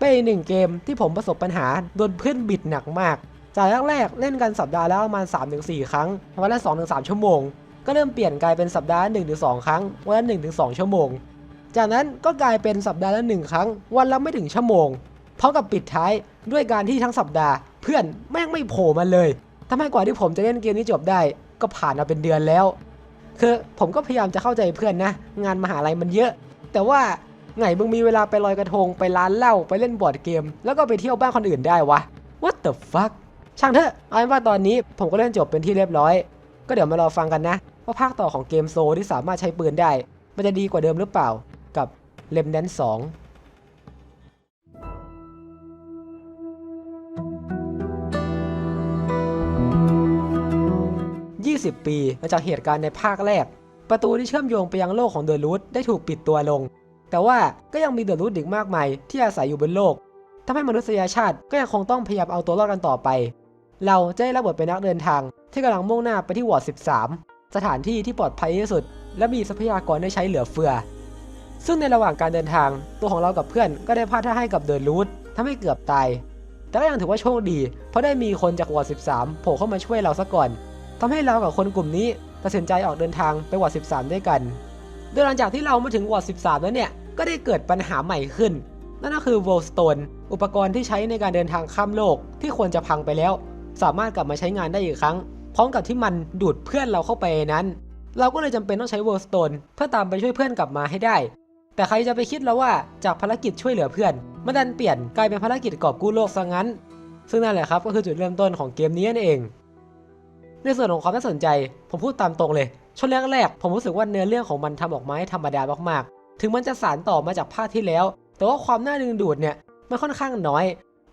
เป็นอีกหนึ่งเกมที่ผมประสบปัญหาโดนเพื่อนบิดหนักมาก จากแรกๆเล่นกันสัปดาห์และประมาณ 3-4 ครั้งวันละ 2-3 ชั่วโมง ก็เริ่มเปลี่ยนกลายเป็นสัปดาห์ 1-2 ครั้ง วันละ 1-2 ชั่วโมง จากนั้นก็กลายเป็นสัปดาห์ละ1ครั้ง วันละไม่ถึงชั่วโมงพร้อมกับปิดท้ายด้วยการที่ทั้งสัปดาห์ เพื่อนแม่งไม่โผล่มาเลยทำให้กว่าที่ผมจะเล่นเกมนี้จบได้ ก็ผ่านมาเป็นเดือนแล้ว คือผมก็พยายามจะเข้าใจเพื่อนนะ งานมหาลัยมันเยอะ แต่ว่า ไงมึงมีเวลาไปลอยกระทงไปร้านเหล้าไปเล่นบอร์ดเกม แล้วก็ไปเที่ยวบ้านคนอื่นได้วะ What the fuck ช่างเถอะเอาเป็นว่าตอนนี้ผมก็เล่นจบเป็นที่เรียบร้อย ก็เดี๋ยวมารอฟังกันนะ ว่าภาคต่อของเกมโซที่สามารถใช้ปืนได้ มันจะดีกว่าเดิมหรือเปล่ากับเลมแดนสอง20 ปีหลังจากเหตุการณ์ในภาคแรก ประตูที่เชื่อมโยงไปยังโลกของเดอะรูทได้ถูกปิดตัวลง แต่ว่าก็ยังมีเดอะรูทอีกมากมายที่อาศัยอยู่บนโลกทำให้มนุษยชาติก็ยังคงต้องพยายามเอาตัวรอดกันต่อไป เราจะได้รับบทเป็นนักเดินทาง ที่กำลังมุ่งหน้าไปที่วอร์ด13 สถานที่ที่ปลอดภัยที่สุด และมีทรัพยากรได้ใช้เหลือเฟือ ซึ่งในระหว่างการเดินทาง ตัวของเรากับเพื่อนก็ได้พลาดท่าให้กับเดอะรูททำให้เกือบตาย แต่ก็ยังถือว่าโชคดี เพราะได้มีคนจากวอร์ด13 โผล่เข้ามาช่วยเราซะก่อนทำให้เรากับคนกลุ่มนี้ตัดสินใจออกเดินทางไปวอร์ด13 ด้วยกันโดยหลังจากที่เรามาถึงวอร์ด13 แล้วเนี่ย ก็ได้เกิดปัญหาใหม่ขึ้น นั่นก็คือ w o l s t o n e อุปกรณ์ที่ใช้ในการเดินทางข้ามโลกที่ควรจะพังไปแล้ว สามารถกลับมาใช้งานได้อีกครั้ง พร้อมกับที่มันดูดเพื่อนเราเข้าไปนั้น เราก็เลยจำเป็นต้องใช้ w o l s t o n e เพื่อตามไปช่วยเพื่อนกลับมาให้ได้ แต่ใครจะไปคิดแล้วว่าจากภารกิจช่วยเหลือเพื่อนมันดันเปลี่ยนกลายเป็นภารกิจกอบกู้โลกซะงั้น ซึ่งนั่นแหละครับก็คือจุดเริ่มต้นของเกมนี้นั่นเอง ในส่วนของความน่าสนใจ ผมพูดตามตรงเลยช่วงแรกๆผมรู้สึกว่าเนื้อเรื่องของมันทำออกมาให้ธรรมดามากๆ ถึงมันจะสานต่อมาจากภาคที่แล้ว แต่ว่าความน่าดึงดูดเนี่ยมันค่อนข้างน้อย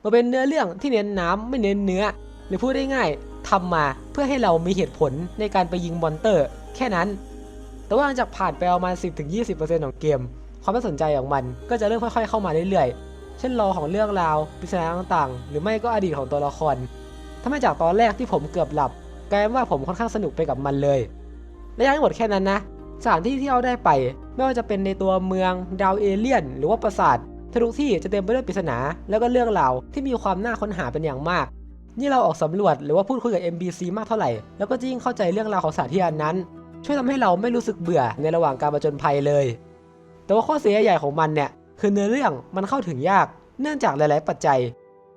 มันเป็นเนื้อเรื่องที่เน้นน้ำไม่เน้นเนื้อ หรือพูดได้ง่ายทำมาเพื่อให้เรามีเหตุผลในการไปยิงมอนเตอร์ แค่นั้น แต่ว่าหลังจากผ่านไปประมาณ 10-20%ของเกม ความน่าสนใจของมันก็จะเริ่มค่อย ๆ เข้ามาเรื่อยๆ เช่นรอของเรื่องราวปริศนาต่างๆ หรือไม่ก็อดีตของตัวละครทำให้จากตอนแรกที่ผมเกือบหลับ กลายเป็นว่าผมค่อนข้างสนุกไปกับมันเลย และยังไม่หมดแค่นั้นนะ สถานที่ที่เราได้ไป ไม่ว่าจะเป็นในตัวเมืองดาวเอเลียน หรือว่าปราสาททุกที่จะเต็มไปด้วยปริศนาแล้วก็เรื่องราวที่มีความน่าค้นหาเป็นอย่างมาก นี่เราออกสำรวจหรือว่าพูดคุยกับ NPC มากเท่าไหร่แล้วก็จะยิ่งเข้าใจเรื่องราวของสถานที่นั้น ช่วยทำให้เราไม่รู้สึกเบื่อในระหว่างการประจนภัยเลย แต่ว่าข้อเสียใหญ่ของมันเนี่ยคือเนื้อเรื่องมันเข้าถึงยากเนื่องจากหลาย ๆ ปัจจัย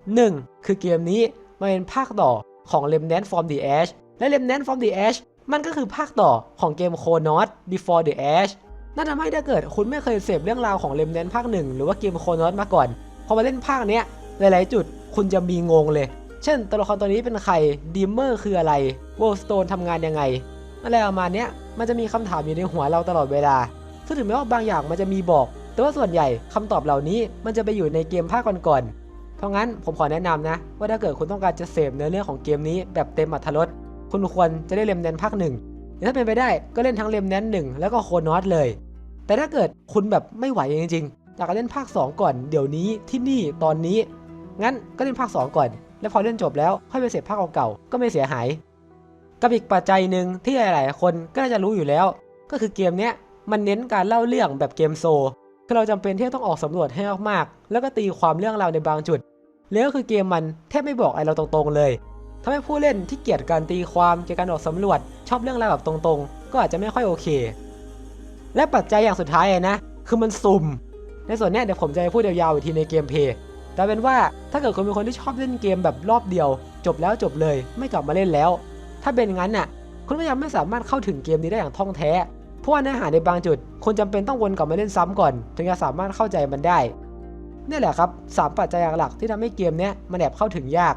1. คือเกมนี้มันเป็นภาคต่อของ Remnant from the Ash และ Remnant from the Ash มันก็คือภาคต่อของเกม c o n o t Before the Ash นั่นทำให้ถ้าเกิดคุณไม่เคยเสพเรื่องราวของ Remnant ภาคหนึ่งหรือว่าเกม c o n o t มาก่อน พอมาเล่นภาคเนี้ยหลายๆ จุดคุณจะมีงงเลย เช่น ตัวละครตัวนี้เป็นใครดีมเมอร์คืออะไร w o l s t o n e ทำงานยังไงอะไรประมาณเนี้ยมันจะมีคำถามอยู่ในหัวเราตลอดเวลา ซึ่งถึงแม้ว่าบางอย่างมันจะมีบอก แต่ว่าส่วนใหญ่คำตอบเหล่านี้มันจะไปอยู่ในเกมภาคก่อนๆ เพราะงั้นผมขอแนะนำนะ ว่าถ้าเกิดคุณต้องการจะเสพเนื้อเรื่องของเกมนี้แบบเต็มอรรรสคุณควรจะได้เลมแนนภาคหนึ่ง ถ้าเป็นไปได้ก็เล่นทั้งเลมแนนหนึ่งแล้วก็โคนอสเลย แต่ถ้าเกิดคุณแบบไม่ไหวจริงๆอยากเล่นภาค 2 ก่อนเดี๋ยวนี้ที่นี่ตอนนี้ งั้นก็เล่นภาค 2 ก่อน แล้วพอเล่นจบแล้วค่อยไปเสพภาคเก่าๆก็ไม่เสียหายกับอีกปัจจัยหนึ่งที่หลายๆ คนก็น่าจะรู้อยู่แล้ว ก็คือเกมเนี้ยมันเน้นการเล่าเรื่องแบบเกมโซคือเราจำเป็นที่จะต้องออกสำรวจให้มากๆ แล้วก็ตีความเรื่องราวในบางจุด แล้วก็คือเกมมันแทบไม่บอกอะไรเราตรงๆเลย ทำให้ผู้เล่นที่เกียดการตีความเกียดการออกสำรวจ ชอบเรื่องราวแบบตรงๆ ก็อาจจะไม่ค่อยโอเค และปัจจัยอย่างสุดท้ายนะ คือมันสุ่ม ในส่วนนี้เดี๋ยวผมจะพูดยาวๆอีกทีในเกมเพย์แต่เป็นว่าถ้าเกิดคุณเป็นคนที่ชอบเล่นเกมแบบรอบเดียว จบแล้วจบเลยไม่กลับมาเล่นแล้ว ถ้าเป็นงั้นน่ะคุณก็ยังไม่สามารถเข้าถึงเกมนี้ได้อย่างท่องแท้ เพราะว่าเนื้อหาในบางจุดคุณจำเป็นต้องวนกลับมาเล่นซ้ำก่อน ถึงจะสามารถเข้าใจมันได้นี่แหละครับสามปัจจัยหลักที่ทำให้เกมนี้มันแอบเข้าถึงยาก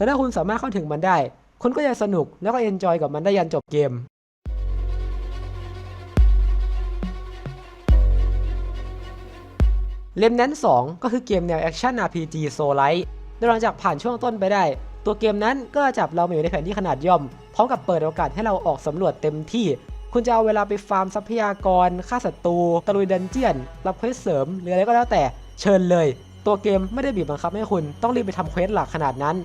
แต่ถ้าคุณสามารถเข้าถึงมันได้ คุณก็จะสนุกแล้วก็เอนจอยกับมันได้ยันจบเกมเลมนั้น2ก็คือเกมแนวแอคชั่น RPG โซลท์โดยหลังจากผ่านช่วงต้นไปได้ ตัวเกมนั้นก็จับเรามาอยู่ในแผนที่ขนาดย่อม พร้อมกับเปิดโอกาสให้เราออกสำรวจเต็มที่ คุณจะเอาเวลาไปฟาร์มทรัพยากร ฆ่าศัตรูตะลุยดันเจียน รับเควสเสริมหรืออะไรก็แล้วแต่เชิญเลย ตัวเกมไม่ได้บีบบังคับให้คุณต้องรีบไปทำเควสหลักขนาดนั้น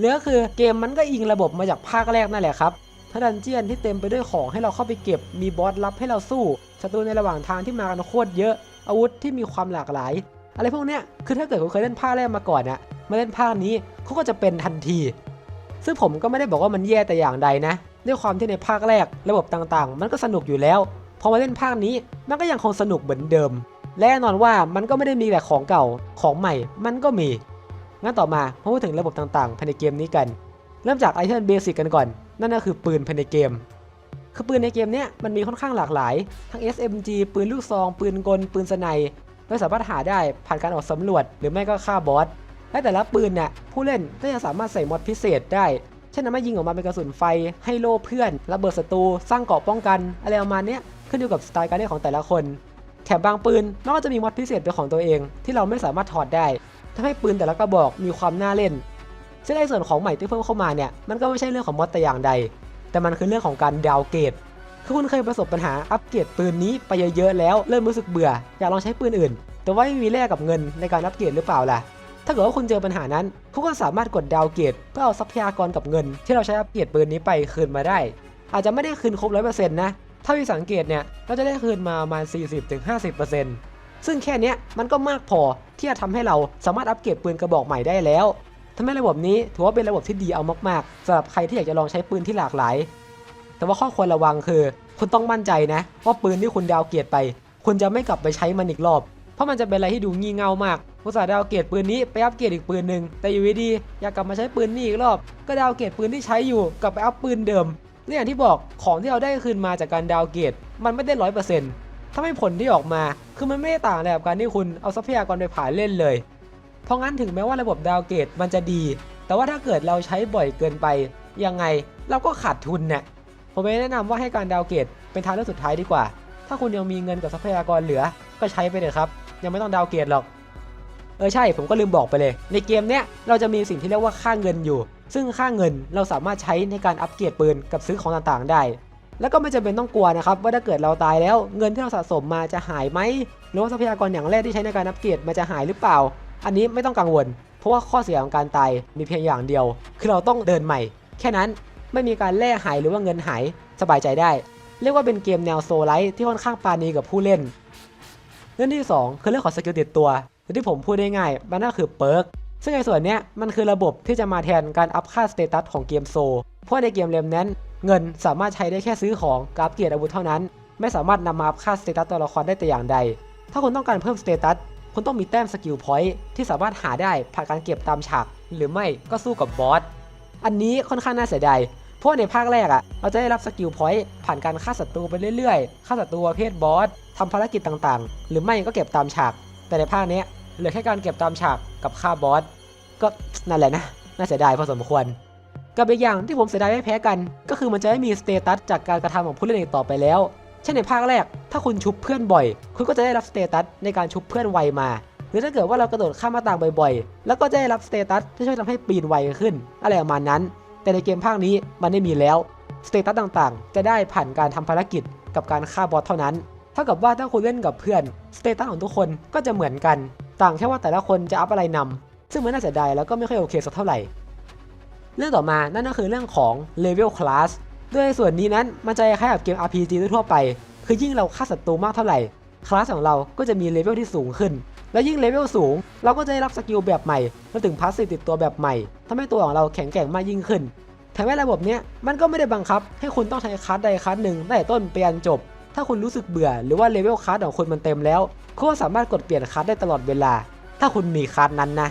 เหลือก็คือเกมมันก็อิงระบบมาจากภาคแรกนั่นแหละครับถ้าดันเจียนที่เต็มไปด้วยของให้เราเข้าไปเก็บ มีบอสลับให้เราสู้ศัตรูในระหว่างทางที่มากันโคตรเยอะ อาวุธที่มีความหลากหลาย อะไรพวกเนี้ย คือถ้าเกิดคุณเคยเล่นภาคแรกมาก่อนอะมาเล่นภาคนี้เขาก็จะเป็นทันที ซึ่งผมก็ไม่ได้บอกว่ามันแย่แต่อย่างใดนะ ด้วยความที่ในภาคแรกระบบต่างๆ มันก็สนุกอยู่แล้ว พอมาเล่นภาคนี้มันก็ยังคงสนุกเหมือนเดิม และแน่นอนว่ามันก็ไม่ได้มีแต่ของเก่า ของใหม่ มันก็มี งั้นต่อมามาพูดถึงระบบต่างๆภายในเกมนี้กัน เริ่มจากไอเทมเบสิกกันก่อน นั่นก็คือปืนภายในเกม คือปืนในเกมเนี้ยมันมีค่อนข้างหลากหลาย ทั้ง SMG ปืนลูกซอง ปืนกล ปืนสไนเราสามารถหาได้ผ่านการออกสำรวจ หรือไม่ก็ฆ่าบอสและแต่ละปืนเนี่ยผู้เล่นก็จะสามารถใส่มอดพิเศษได้เช่นน้ำมายิงออกมาเป็นกระสุนไฟ ให้โล่เพื่อน ระเบิดศัตรู สร้างเกราะป้องกัน อะไรประมาณเนี้ยขึ้นอยู่กับสไตล์การเล่นของแต่ละคน แถมบางปืนมันก็จะมีมอดพิเศษเป็นของตัวเอง ที่เราไม่สามารถถอดได้ ทำให้ปืนแต่ละกระบอกมีความน่าเล่น ซึ่งในส่วนของใหม่ที่เพิ่มเข้ามาเนี่ยมันก็ไม่ใช่เรื่องของมอดแต่อย่างใด แต่มันคือเรื่องของการดาวเกรดคือคุณเคยประสบปัญหาอัปเกรดปืนนี้ไปเยอะๆแล้วเริ่มรู้สึกเบื่ออยากลองใช้ปืนอื่น แต่ว่าไม่มีแลกกับเงินในการอัปเกรดหรือเปล่าล่ะถ้าเกิดว่าคุณเจอปัญหานั้นคุณก็สามารถกดดาวเกรดเพื่อเอาทรัพยากรกับเงิน ที่เราใช้อัปเกรดปืนนี้ไปคืนมาได้ อาจจะไม่ได้คืนครบร้อยเปอร์เซ็นต์นะถ้าที่สังเกตเนี่ยเราจะได้คืนมาประมาณ 40-50% ซึ่งแค่นี้มันก็มากพอที่จะทำให้เราสามารถอัปเกรดปืนกระบอกใหม่ได้แล้วทำให้ระบบนี้ถือว่าเป็นระบบที่ดีเอามากๆสำหรับใครที่อยากจะลองใช้ปืนที่หลากหลาย แต่ว่าข้อควรระวังคือ คุณต้องมั่นใจนะ ว่าปืนที่คุณดาวเกรดไป คุณจะไม่กลับไปใช้มันอีกรอบ เพราะมันจะเป็นอะไรที่ดูงี่เง่ามากอุตส่าดาวเกรดปืนนี้ไปอัปเกรดอีกปืนหนึ่งแต่อยู่ดีๆอยากกลับมาใช้ปืนนี้อีกรอบ ก็ดาวเกรดปืนที่ใช้อยู่กลับไปอัพปืนเดิมและอย่างที่บอกของที่เราได้คืนมาจากการดาวเกรดมันไม่ได้ร้อยเปอร์เซ็นต์ ถ้าไม่ผลที่ออกมา คือมันไม่ได้ต่างอะไรกับการที่คุณเอาทรัพยากรไปผ่าเล่นเลย เพราะงั้นถึงแม้ว่าระบบดาวเกรดมันจะดี แต่ว่าถ้าเกิดเราใช้บ่อยเกินไป ยังไงเราก็ขาดทุนเนี่ยผมไม่แนะนำว่าให้การดาวเกรดเป็นทางเลือกสุดท้ายดีกว่า ถ้าคุณยังมีเงินกับทรัพยากรเหลือ ก็ใช้ไปเลยครับ ยังไม่ต้องดาวเกรดหรอก เออใช่ ผมก็ลืมบอกไปเลย ในเกมเนี้ยเราจะมีสิ่งที่เรียกว่าค่าเงินอยู่ ซึ่งค่าเงินเราสามารถใช้ในการอัปเกรดปืนกับซื้อของต่างๆ ได้ แล้วก็ไม่จำเป็นต้องกลัวนะครับว่าถ้าเกิดเราตายแล้วเงินที่เราสะสมมาจะหายไหมหรือว่าทรัพยากรอย่างแรกที่ใช้ในการอัปเกรดมันจะหายหรือเปล่า อันนี้ไม่ต้องกังวล เพราะว่าข้อเสียของการตายมีเพียงอย่างเดียว คือเราต้องเดินใหม่ แค่นั้นไม่มีการแล่หายหรือว่าเงินหายสบายใจได้ เรียกว่าเป็นเกมแนวโซลไลท์ที่ค่อนข้างปาณีกับผู้เล่น เรื่องที่ 2 คือเรื่องของสกิลติดตัวที่ผมพูดได้ง่ายมันก็คือเปิร์กซึ่งในส่วนนี้มันคือระบบที่จะมาแทนการอัพค่าสเตตัสของเกมโซ เพราะในเกมเลมนั้น เงินสามารถใช้ได้แค่ซื้อของกับอัปเกรดอาวุธเท่านั้น ไม่สามารถนำมาค่าสเตตัสตัวละครได้แต่อย่างใด ถ้าคุณต้องการเพิ่มสเตตัสคุณต้องมีแต้มสกิลพอยต์ที่สามารถหาได้ผ่านการเก็บตามฉาก หรือไม่ก็สู้กับบอส อันนี้ค่อนข้างน่าเสียดายเพราะในภาคแรกอะเราจะได้รับสกิลพอยต์ผ่านการฆ่าศัตรูไปเรื่อยๆฆ่าศัตรูประเภทบอสทำภารกิจต่างๆ หรือไม่ก็เก็บตามฉาก แต่ในภาคนี้เหลือแค่การเก็บตามฉากกับฆ่าบอสก็นั่นแหละนะน่าเสียดายพอสมควร กับอีกอย่างที่ผมเสียดายไม่แพ้กัน ก็คือมันจะไม่มีสเตตัสจากการกระทำของผู้เล่นอีกต่อไปแล้ว เช่นในภาคแรก ถ้าคุณชุบเพื่อนบ่อย คุณก็จะได้รับสเตตัสในการชุบเพื่อนไวมา หรือถ้าเกิดว่าเรากระโดดข้ามหน้าต่างบ่อยๆ แล้วก็จะได้รับสเตตัสที่ช่วยทำให้ปีนไวขึ้น อะไรประมาณนั้น แต่ในเกมภาคนี้มันไม่มีแล้ว สเตตัสต่างๆ จะได้ผ่านการทำภารกิจกับการฆ่าบอสเท่านั้น เท่ากับว่าถ้าคุณเล่นกับเพื่อน สเตตัสของทุกคนก็จะเหมือนกัน ต่างแค่ว่าแต่ละคนจะอัพอะไรนำซึ่งมันน่าเสียดายแล้วก็ไม่ค่อยโอเคสักเท่าไหร่ เรื่องต่อมานั่นก็คือเรื่องของ Level Class ด้วยส่วนนี้นั้นมันจะคล้ายกับเกม RPG ทั่วไป คือยิ่งเราฆ่าศัตรูมากเท่าไหร่คลาสของเราก็จะมีเลเวลที่สูงขึ้น และยิ่งเลเวลสูง เราก็จะได้รับสกิลแบบใหม่รวมถึงพาสซีฟติดตัวแบบใหม่ทำให้ตัวของเราแข็งแกร่งมากยิ่งขึ้นแถมว่าระบบเนี้ยมันก็ไม่ได้บังคับ ให้คุณต้องใช้คัสใดคัสหนึ่งตั้งแต่ต้นไปยันจบ ถ้าคุณรู้สึกเบื่อหรือว่าเลเวลคัสของคุณมันเต็มแล้วคุณก็สามารถกดเปลี่ยนคัสได้ตลอดเวลา ถ้าคุณมีคัสนั้นนะ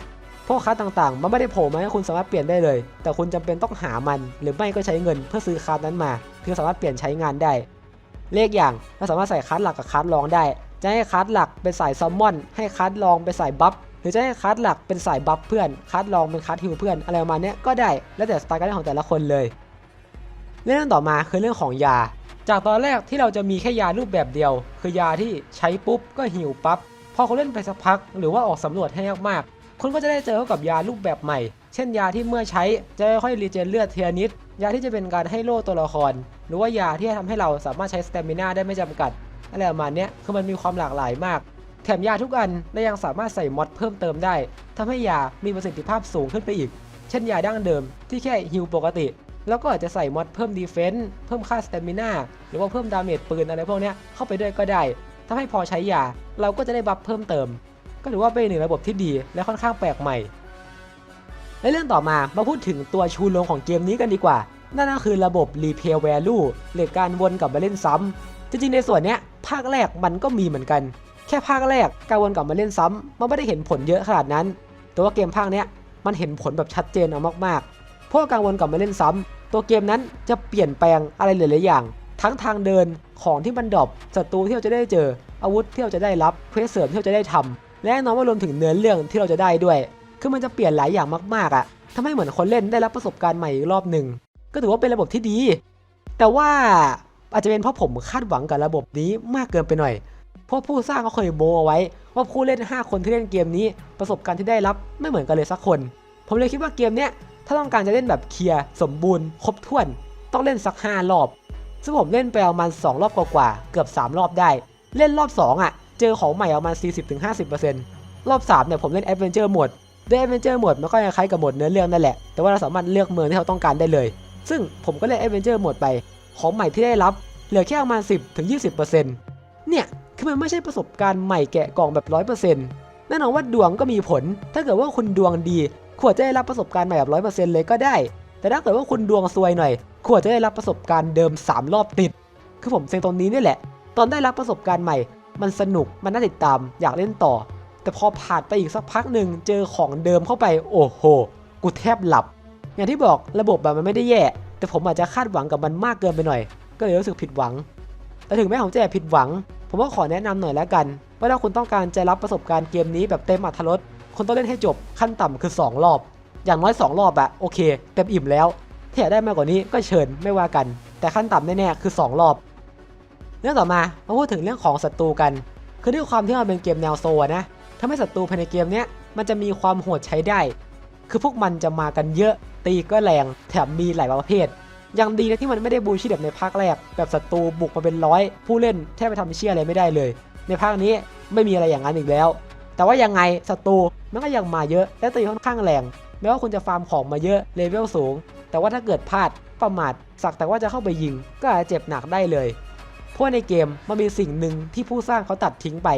พราะคัสต่างๆ มันไม่ได้โผล่มาให้คุณสามารถเปลี่ยนได้เลย แต่คุณจำเป็นต้องหามันหรือไม่ก็ใช้เงินเพื่อซื้อคัสนั้นมาเพื่อสามารถเปลี่ยนใช้งานได้ เลขอย่างเราสามารถใส่คัสหลักกับคัสรองได้ จะให้คัสหลักเป็นสายซัมมอน ให้คัสรองเป็นสายบัฟหรือจะให้คัสหลักเป็นสายบัฟเพื่อนคัสรองเป็นคัสฮิวเพื่อนอะไรประมาณเนี้ยก็ได้แล้วแต่สไตล์การเล่นของแต่ละคนเลย เรื่องต่อมาคือเรื่องของยา จากตอนแรกที่เราจะมีแค่ยารูปแบบเดียว คือยาที่ใช้ปุ๊บก็หิวปั๊บพอเขาเล่นไปสักพัก หรือว่าออกสำรวจให้มากๆ คุณก็จะได้เจอกับยารูปแบบใหม่ เช่นยาที่เมื่อใช้จะค่อยรีเจนเลือดเทียนิด ยาที่จะเป็นการให้โล่ตัวละคร หรือว่ายาที่จะทำให้เราสามารถใช้สเตมินาได้ไม่จำกัดอะไรประมาณนี้คือมันมีความหลากหลายมาก แถมยาทุกอันและยังสามารถใส่มอดเพิ่มเติมได้ทำให้ยามีประสิทธิภาพสูงขึ้นไปอีก เช่นยาดั้งเดิมที่แค่ฮิลปกติ แล้วก็อาจจะใส่มอดเพิ่มดีเฟนส์เพิ่มค่าสเตมินาหรือว่าเพิ่มดาเมจปืนอะไรพวกนี้เข้าไปด้วยก็ได้ทำให้พอใช้ยาเราก็จะได้บัฟเพิ่มเติม ก็ถือว่าเป็นหนึ่งระบบที่ดีและค่อนข้างแปลกใหม่และเรื่องต่อมามาพูดถึงตัวชูโรงของเกมนี้กันดีกว่า นั่นก็คือระบบ Replay Value หรือการวนกลับมาเล่นซ้ำจริงๆ ในส่วนเนี้ยภาคแรกมันก็มีเหมือนกัน แค่ภาคแรกการวนกลับมาเล่นซ้ำมันไม่ได้เห็นผลเยอะขนาดนั้น แต่ว่าเกมภาคเนี้ยมันเห็นผลแบบชัดเจนเอามากๆ เพราะการวนกลับมาเล่นซ้ำตัวเกมนั้นจะเปลี่ยนแปลงอะไรหลายๆอย่าง ทั้งทางเดินของที่มันดรอปศัตรูที่เราจะได้เจออาวุธที่เราจะได้รับเควสเสริมที่เราจะได้ทำ และแน่นอนว่ารวมถึงเนื้อเรื่องที่เราจะได้ด้วย คือมันจะเปลี่ยนหลายอย่างมากๆอะ่ะทำให้เหมือนคนเล่นได้รับประสบการณ์ใหม่อีกรอบหนึ่ง ก็ถือว่าเป็นระบบที่ดี แต่ว่าอาจจะเป็นเพราะผมคาดหวังกับระบบนี้มากเกินไปหน่อย เพราะผู้สร้างเขาเคยโบเอาไว้ ว่าผู้เล่น 5 คนที่เล่นเกมนี้ประสบการณ์ที่ได้รับไม่เหมือนกันเลยสักคน ผมเลยคิดว่าเกมเนี้ยถ้าต้องการจะเล่นแบบเคลียร์สมบูรณ์ ครบถ้วน ต้องเล่นสัก 5 รอบ ซึ่งผมเล่นไปประมาณ2รอบกว่าๆเกือบ 3 รอบได้ เล่นรอบ 2 อะ เจอของใหม่ประมาณ 40-50%รอบ 3 เนี่ยผมเล่น Adventure Mode ด้วย Adventure Mode มันก็คล้ายกับโหมดเนื้อเรื่องนั่นแหละ แต่ว่าเราสามารถเลือกเมืองที่เราต้องการได้เลย ซึ่งผมก็เล่น Adventure Mode ไป ของใหม่ที่ได้รับเหลือแค่ประมาณ 10-20%เนี่ยคือมันไม่ใช่ประสบการณ์ใหม่แกะกล่องแบบ 100%แน่นอนว่าดวงก็มีผล ถ้าเกิดว่าคุณดวงดีควรจะได้รับประสบการณ์ใหม่แบบ100%เลยก็ได้ แต่ถ้าเกิดว่าคุณดวงซวยหน่อยควรจะได้รับประสบการณ์เดิม 3 รอบติด คือผมเซ็งตรงนี้นี่แหละ ตอนได้รับประสบการณ์ใหม่ มันสนุกมันน่าติดตามอยากเล่นต่อ แต่พอผ่านไปอีกสักพักหนึ่งเจอของเดิมเข้าไปโอ้โห กูแทบหลับ อย่างที่บอกระบบแบบมันไม่ได้แย่ แต่ผมอาจจะคาดหวังกับมันมากเกินไปหน่อย ก็เลยรู้สึกผิดหวัง แต่ถึงแม้ผมจะผิดหวัง ผมก็ขอแนะนำหน่อยแล้วกันว่าถ้าคุณต้องการจะรับประสบการณ์เกมนี้แบบเต็มอรรถรสคุณต้องเล่นให้จบขั้นต่ำคือ 2 รอบ อย่างน้อย 2 รอบอะโอเคเต็มอิ่มแล้วถ้าอยากได้มากกว่านี้ก็เชิญไม่ว่ากัน แต่ขั้นต่ำแน่ๆคือ 2 รอบ เรื่องต่อมามาพูดถึงเรื่องของศัตรูกัน คือด้วยความที่มันเป็นเกมแนวโซนะทำให้ศัตรูภายในเกมเนี้ยมันจะมีความโหดใช้ได้ คือพวกมันจะมากันเยอะ ตีก็แรง แถมมีหลายประเภท ยังดีนะที่มันไม่ได้บูชิดแบบในภาคแรก แบบศัตรูบุกมาเป็นร้อย ผู้เล่นแทบไปทำเชี่ยอะไรไม่ได้เลย ในภาคนี้ไม่มีอะไรอย่างนั้นอีกแล้ว แต่ว่ายังไงศัตรูมันก็ยังมาเยอะ และตีค่อนข้างแรง แม้ว่าคุณจะฟาร์มของมาเยอะ เลเวลสูง แต่ว่าถ้าเกิดพลาดประมาทสักแต่ว่าจะเข้าไปยิง ก็อาจจะเจ็บหนักได้เลย ราะในเกมมันมีสิ่งหนึ่งที่ผู้สร้างเขาตัดทิ้งไป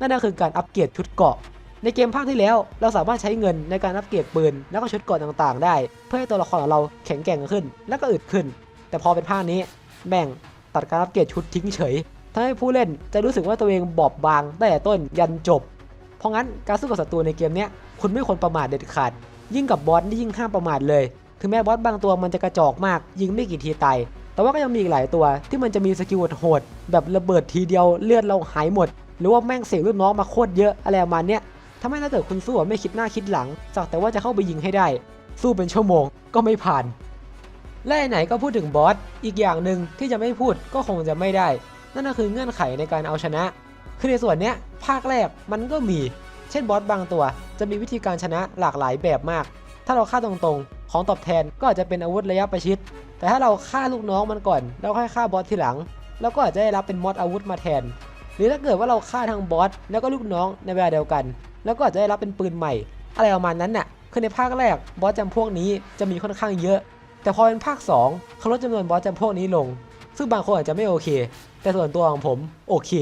นั่นก็คือการอัปเกรดชุดเกราะ ในเกมภาคที่แล้วเราสามารถใช้เงินในการอัปเกรดปืนแล้วก็ชุดเกราะต่างๆ ได้ เพื่อให้ตัวละครของเราแข็งแกร่งขึ้น และก็อึดขึ้น แต่พอเป็นภาคนี้แบ่งตัดการอัปเกรดชุดทิ้งเฉยทำให้ผู้เล่นจะรู้สึกว่าตัวเองบอบบางตั้งแต่ต้นยันจบ เพราะงั้นการสู้กับศัตรูในเกมนี้คุณไม่ควรประมาทเด็ดขาด ยิ่งกับบอสนี่ยิ่งห้ามประมาทเลย ถึงแม้บอสบางตัวมันจะกระจอกมาก ยิงไม่กี่ทีตาย แต่ว่าก็ยังมีอีกหลายตัวที่มันจะมีสกิลโหดแบบระเบิดทีเดียวเลือดเราหายหมด หรือว่าแม่งเสียงลูกน้องมาโคตรเยอะอะไรประมาณเนี้ยทำให้ถ้าเกิดคุณสู้ไม่คิดหน้าคิดหลังสักแต่ว่าจะเข้าไปยิงให้ได้ สู้เป็นชั่วโมงก็ไม่ผ่าน และไหนก็พูดถึงบอสอีกอย่างหนึ่งที่จะไม่พูดก็คงจะไม่ได้ นั่นก็คือเงื่อนไขในการเอาชนะ คือในส่วนเนี้ยภาคแรกมันก็มี เช่นบอสบางตัวจะมีวิธีการชนะหลากหลายแบบมาก ถ้าเราฆ่าตรงๆ ของตอบแทนก็อาจจะเป็นอาวุธระยะประชิด แต่ถ้าเราฆ่าลูกน้องมันก่อน แล้วค่อยฆ่าบอสทีหลัง แล้วก็อาจจะได้รับเป็นมอดอาวุธมาแทน หรือถ้าเกิดว่าเราฆ่าทั้งบอสแล้วก็ลูกน้องในเวลาเดียวกัน แล้วก็อาจจะได้รับเป็นปืนใหม่ อะไรประมาณนั้นน่ะ คือในภาคแรกบอสจำพวกนี้จะมีค่อนข้างเยอะ แต่พอเป็นภาค2เขาลดจำนวนบอสจำพวกนี้ลง ซึ่งบางคนอาจจะไม่โอเค แต่ส่วนตัวของผมโอเค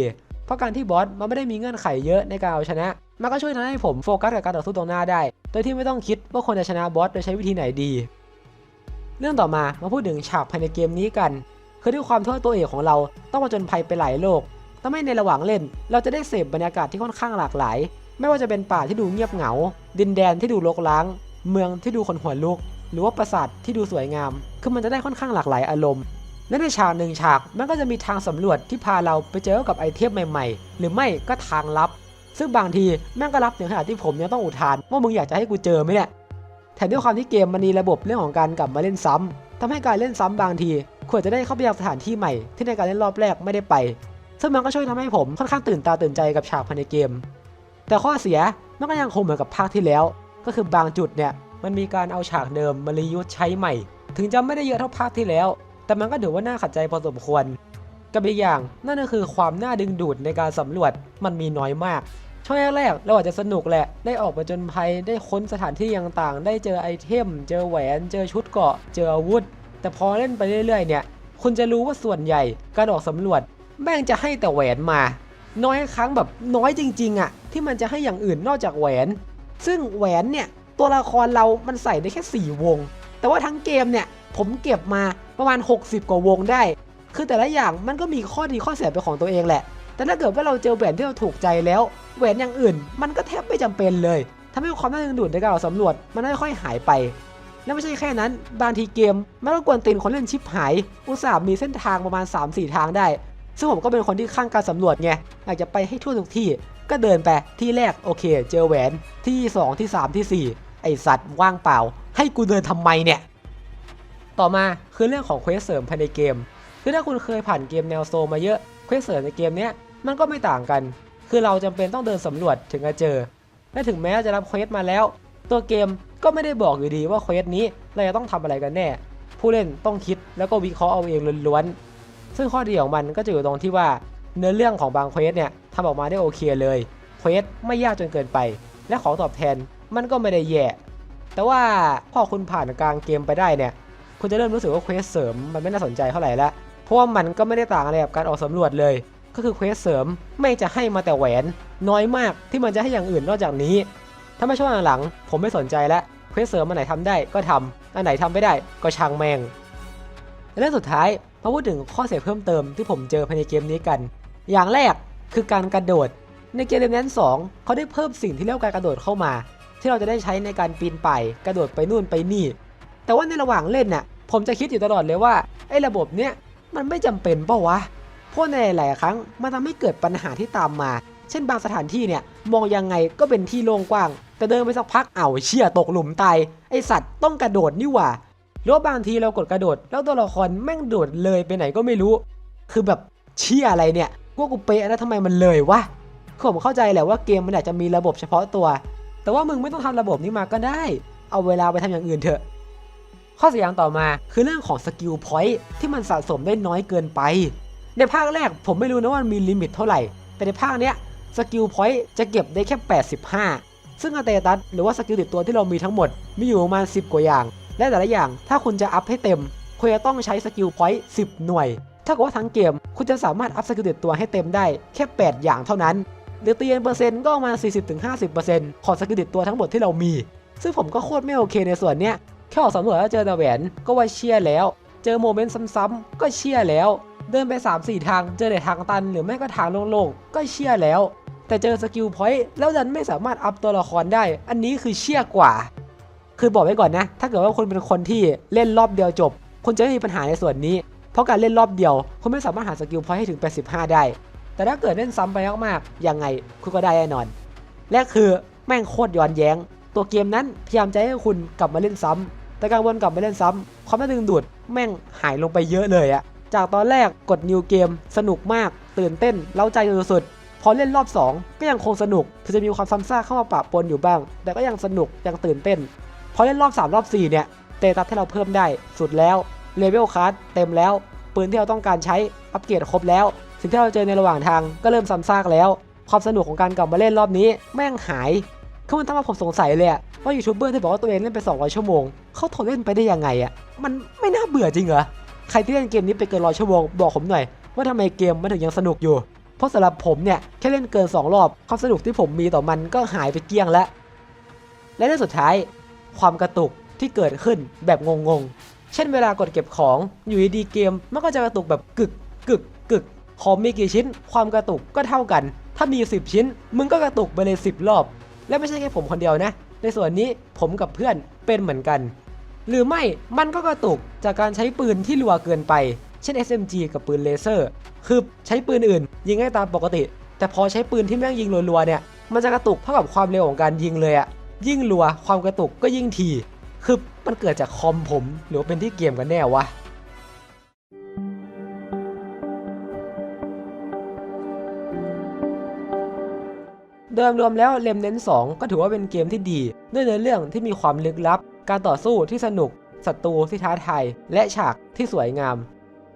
เพราะการที่บอสมันไม่ได้มีเงื่อนไขเยอะในการเอาชนะ มันก็ช่วยทำให้ผมโฟกัสกับการต่อสู้ตรงหน้าได้ โดยที่ไม่ต้องคิดว่าควรจะชนะบอสโดยใช้วิธีไหนดี เรื่องต่อมามาพูดถึงฉากภายในเกมนี้กัน คือด้วยความที่วตัวเอกของเราต้องมาจนภัยไปหลายโลกทำให้ในระหว่างเล่น เราจะได้เสพบรรยากาศที่ค่อนข้างหลากหลาย ไม่ว่าจะเป็นป่าที่ดูเงียบเหงา ดินแดนที่ดูรกร้าง เมืองที่ดูขนหัวลุก หรือว่าปราสาทที่ดูสวยงาม คือมันจะได้ค่อนข้างหลากหลายอารมณ์และในฉากหนึ่งฉากมันก็จะมีทางสำรวจที่พาเราไปเจอกับไอเทมใหม่ ๆ หรือไม่ก็ทางลับ ซึ่งบางทีแม่งก็รับถึงขนาดที่ผมยังต้องอุทาน ว่ามึงอยากจะให้กูเจอไหมเนี่ยแถมด้วยความที่เกมมันมีระบบเรื่องของการกลับมาเล่นซ้ำทำให้การเล่นซ้ำบางที ควรจะได้เข้าไปยังสถานที่ใหม่ ที่ในการเล่นรอบแรกไม่ได้ไป ซึ่งมันก็ช่วยทำให้ผมค่อนข้างตื่นตาตื่นใจกับฉากภายในเกม แต่ข้อเสียมันก็ยังคงเหมือนกับภาคที่แล้ว ก็คือบางจุดเนี่ยมันมีการเอาฉากเดิมมารียูสใช้ใหม่ ถึงจะไม่ได้เยอะเท่าภาคที่แล้ว แต่มันก็ถือว่าน่าขัดใจพอสมควรกับอีกอย่างนั่นก็คือความน่าดึงดูดในการสำรวจมันมีน้อยมาก ช่วงแรกๆเราอาจจะสนุกแหละ ได้ออกไปจนภัย ได้ค้นสถานที่ต่างๆ ได้เจอไอเทม เจอแหวน เจอชุดเกาะ เจออาวุธ แต่พอเล่นไปเรื่อยๆ เนี่ย คุณจะรู้ว่าส่วนใหญ่การออกสำรวจ แม่งจะให้แต่แหวนมานน้อยครั้งแบบน้อยจริงๆอะที่มันจะให้อย่างอื่นนอกจากแหวน ซึ่งแหวนเนี่ยตัวละครเรามันใส่ได้แค่4วง แต่ว่าทั้งเกมเนี่ยผมเก็บมาประมาณ 60 กว่าวงได้ คือแต่ละอย่างมันก็มีข้อดีข้อเสียเป็นของตัวเองแหละ แต่ถ้าเกิดว่าเราเจอแหวนที่เราถูกใจแล้ว แหวนอย่างอื่น มันก็แทบไม่จำเป็นเลยทำให้ความน่าดึงดูดในการสำรวจมันค่อยๆหายไป และไม่ใช่แค่นั้น บางทีเกมมันก็กวนตีนคนเล่นชิปหาย อุตส่าห์มีเส้นทางประมาณ 3-4 ทางได้ ซึ่งผมก็เป็นคนที่ข้างการสำรวจไงอยากจะไปให้ทั่วทุกที่ ก็เดินไปที่แรกโอเค เจอแหวนที่ 2 ที่ 3 ที่ 4 ไอสัตว์ว่างเปล่า ให้กูเดินทำไมเนี่ย ต่อมาคือเรื่องของเควสเสริมภายในเกม คือถ้าคุณเคยผ่านเกมแนวโซมาเยอะ เควสเสริมในเกมเนี้ย มันก็ไม่ต่างกัน คือเราจำเป็นต้องเดินสำรวจถึงจะเจอ และถึงแม้จะรับเควสมาแล้ว ตัวเกมก็ไม่ได้บอกอยู่ดีว่าเควสนี้เราจะต้องทำอะไรกันแน่ ผู้เล่นต้องคิดแล้วก็วิเคราะห์เอาเองล้วนๆ ซึ่งข้อดีของมันก็จะอยู่ตรงที่ว่าเนื้อเรื่องของบางเควสเนี่ยทำออกมาได้โอเคเลยเควสไม่ยากจนเกินไป และของตอบแทนมันก็ไม่ได้แย่ แต่ว่าพอคุณผ่านกลางเกมไปได้เนี่ย คุณจะเริ่มรู้สึกว่าเควสเสริมมันไม่น่าสนใจเท่าไหร่ละเพราะว่ามันก็ไม่ได้ต่างอะไรกับการออกสำรวจเลย ก็คือเควสเสริมไม่จะให้มาแต่แหวน น้อยมากที่มันจะให้อย่างอื่นนอกจากนี้ ถ้าไม่ช่วงหลังผมไม่สนใจแล้วเควสเสริมอันไหนทำได้ก็ทำอันไหนทำไม่ได้ก็ช่างแมงและเรื่องสุดท้ายมาพูดถึงข้อเสียเพิ่มเติมที่ผมเจอภายในเกมนี้กัน อย่างแรกคือการกระโดด ในเกมเดนแนนสองเขาได้เพิ่มสิ่งที่เรียกว่าการกระโดดเข้ามา ที่เราจะได้ใช้ในการปีนป่ายกระโดดไปนู่นไปนี่ แต่ว่าในระหว่างเล่นน่ะผมจะคิดอยู่ตลอดเลยว่าไอ้ระบบเนี้ยมันไม่จำเป็นเปล่าวะ ราะในหลายครั้งมันทำให้เกิดปัญหาที่ตามมา เช่นบางสถานที่เนี่ยมองยังไงก็เป็นที่โล่งกว้าง แต่เดินไปสักพักเอ้าเชี่ยตกหลุมตายไอสัตว์ต้องกระโดดนี่หว่าหรือว่าบางทีเรากดกระโดด แล้วตัวละครแม่งโดดเลยไปไหนก็ไม่รู้ คือแบบเชี่ยอะไรเนี่ยพวกกูเป๊ะนะทำไมมันเลยวะคือผมเข้าใจแหละว่าเกมมันอาจจะมีระบบเฉพาะตัว แต่ว่ามึงไม่ต้องทำระบบนี้มาก็ได้ เอาเวลาไปทำอย่างอื่นเถอะ ข้อเสียอย่างต่อมาคือเรื่องของสกิลพอยต์ที่มันสะสมได้น้อยเกินไป ในภาคแรกผมไม่รู้นะว่ามันมีลิมิตเท่าไหร่ แต่ในภาคเนี้ยสกิลพอยต์จะเก็บได้แค่ 85 ซึ่งอัตตัสหรือว่าสกิลติดตัวที่เรามีทั้งหมด มีอยู่ประมาณ 10 กว่าอย่าง และแต่ละอย่างถ้าคุณจะอัพให้เต็ม คุณจะต้องใช้สกิลพอยต์10 หน่วย ถ้าเกับว่าทั้งเกม คุณจะสามารถอัพสกิลติดตัวให้เต็มได้แค่ 8 อย่างเท่านั้นหรือตีเป็นเปอร์เซ็นต์ก็ประมาณ 40-50%ของสกิลติดตัวทั้งหมดที่เรามี ซึ่งผมก็โคตรไม่โอเคในส่วนเนี้ยแค่ออกสำรวจแล้วเจอต่แหวนก็ว่าเชียร์แล้ว เจอโมเมนต์ซ้ำๆก็เชียร์แล้ว เดินไป 3-4 ทางเจอแต่ทางตันหรือไม่ก็ทางโล่งๆก็เชียร์แล้ว แต่เจอสกิลพอยต์แล้วดันไม่สามารถอัพตัวละครได้ อันนี้คือเชียกว่า คือบอกไว้ก่อนนะ ถ้าเกิดว่าคุณเป็นคนที่เล่นรอบเดียวจบ คุณจะไม่มีปัญหาในส่วนนี้ เพราะการเล่นรอบเดียว คุณไม่สามารถหาสกิลพอยต์ให้ถึง 85 ได้ แต่ถ้าเกิดเล่นซ้ำไปมากๆยังไงคุณก็ได้แน่นอน และคือแม่งโคตรย้อนแย้ง ตัวเกมนั้นพยายามจะให้คุณกลับมาเล่นซ้ำแต่การวนกลับไปเล่นซ้ำความน่าดึงดูดแม่งหายลงไปเยอะเลยอะ จากตอนแรกกดนิวเกมสนุกมาก ตื่นเต้น เล้าใจสุดๆพอเล่นรอบ 2 ก็ยังคงสนุกถึงจะมีความซ้ำซากเข้ามาปะปนอยู่บ้าง แต่ก็ยังสนุกยังตื่นเต้น พอเล่นรอบ 3 รอบ 4 เนี่ยเตตัสที่เราเพิ่มได้สุดแล้วเลเวลคัสเต็มแล้วปืนที่เราต้องการใช้อัปเกรดครบแล้ว สิ่งที่เราเจอในระหว่างทางก็เริ่มซ้ำซากแล้ว ความสนุกของการกลับมาเล่นรอบนี้แม่งหายคือมันทำให้ผมสงสัยเลยว่ายูทูบเบอร์ที่บอกว่าตัวเองเล่นไป200ชั่วโมงเขาทนเล่นไปได้ยังไงอะมันไม่น่าเบื่อจริงเหรอ ใครที่เล่นเกมนี้ไปเกินร้อยชั่วโมงบอกผมหน่อย ว่าทำไมเกมมันถึงยังสนุกอยู่ เพราะสำหรับผมเนี่ยแค่เล่นเกิน 2 รอบความสนุกที่ผมมีต่อมันก็หายไปเกลี้ยงแล้ว และในสุดท้าย ความกระตุกที่เกิดขึ้นแบบงงๆ เช่นเวลากดเก็บของอยู่ดีเกมมันก็จะกระตุกแบบกึกกึกกึกของมีกี่ชิ้น ความกระตุกก็เท่ากัน ถ้ามี 10 ชิ้น มึงก็กระตุกไปเลย 10 รอบ และไม่ใช่แค่ผมคนเดียวนะ ในส่วนนี้ผมกับเพื่อนเป็นเหมือนกัน หรือไม่มันก็กระตุกจากการใช้ปืนที่รัวเกินไป เช่น SMG กับปืนเลเซอร์ คือใช้ปืนอื่น ยิงได้ตามปกติ แต่พอใช้ปืนที่แม่งยิงรัวๆเนี่ย มันจะกระตุกเท่ากับความเร็วของการยิงเลยอะยิ่งรัวความกระตุกก็ยิ่งทีคือมันเกิดจากคอมผมหรือเป็นที่เกมกันแน่วะโดยรวมแล้วเลมเน้น2ก็ถือว่าเป็นเกมที่ดี ด้วยเนื้อเรื่องที่มีความลึกลับ การต่อสู้ที่สนุกศัตรูที่ท้าทายและฉากที่สวยงาม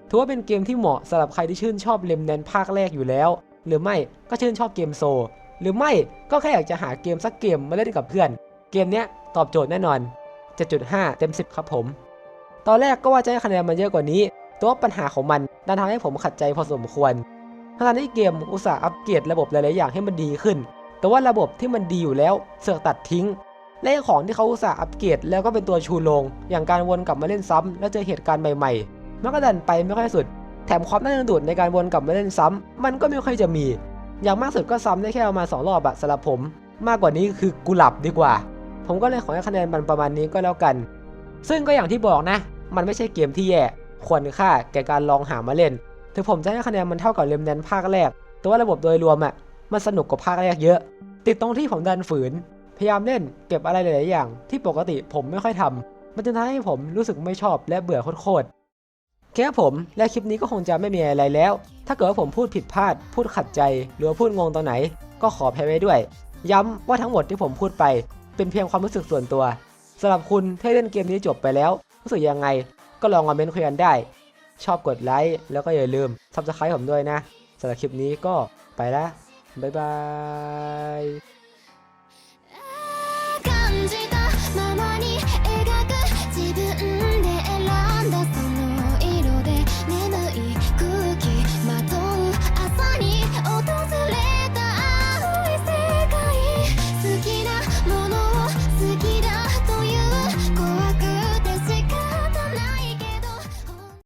ถือว่าเป็นเกมที่เหมาะสำหรับใครที่ชื่นชอบเลมเน้นภาคแรกอยู่แล้ว หรือไม่ก็ชื่นชอบเกมโซ หรือไม่ก็แค่อยากจะหาเกมสักเกมมาเล่นกับเพื่อน เกมเนี้ยตอบโจทย์แน่นอน 7.5 เต็ม 10 ครับผม ตอนแรกก็ว่าจะให้คะแนนมันเยอะกว่านี้แต่ว่าปัญหาของมันดันทำให้ผมขัดใจพอสมควรทั้งๆที่เกมอุตส่าห์อัปเกรดระบบหลายๆอย่างให้มันดีขึ้น แต่ว่าระบบที่มันดีอยู่แล้วเสือกตัดทิ้ง และไอ้ของที่เขาอุตส่าห์อัปเกรดแล้วก็เป็นตัวชูโรงอย่างการวนกลับมาเล่นซ้ำแล้วเจอเหตุการณ์ใหม่ๆ มันก็ดันไปไม่ค่อยสุด แถมความน่าดึงดูดในการวนกลับมาเล่นซ้ำมันก็ไม่ค่อยจะมี อย่างมากสุดก็ซ้ำได้แค่ประมาณสองรอบอะสำหรับผม มากกว่านี้คือกูหลับดีกว่า ผมก็เลยขอให้คะแนนมันประมาณนี้ก็แล้วกัน ซึ่งก็อย่างที่บอกนะ มันไม่ใช่เกมที่แย่ควรค่าแก่การลองหามาเล่นถึงผมจะให้คะแนนมันเท่ากับเลมแดนภาคแรก แต่ว่าระบบโดยรวมอะมันสนุกกว่าภาคแรกเยอะ ติดตรงที่ผมดันฝืน พยายามเล่นเก็บอะไรหลาย ๆ อย่าง ที่ปกติผมไม่ค่อยทำมันจะทำให้ผมรู้สึกไม่ชอบและเบื่อโคตรๆแค่ผมและคลิปนี้ก็คงจะไม่มีอะไรแล้ว ถ้าเกิดว่าผมพูดผิดพลาด พูดขัดใจ หรือพูดงงตอนไหน ก็ขออภัยไว้ด้วย ย้ำว่าทั้งหมดที่ผมพูดไป เป็นเพียงความรู้สึกส่วนตัวสำหรับคุณที่เล่นเกมนี้จบไปแล้ว รู้สึกยังไง ก็ลองคอมเมนต์คุยกันได้ ชอบกดไลค์แล้วก็อย่าลืม subscribe ผมด้วยนะสำหรับคลิปนี้ก็ไปละบ๊ายบาย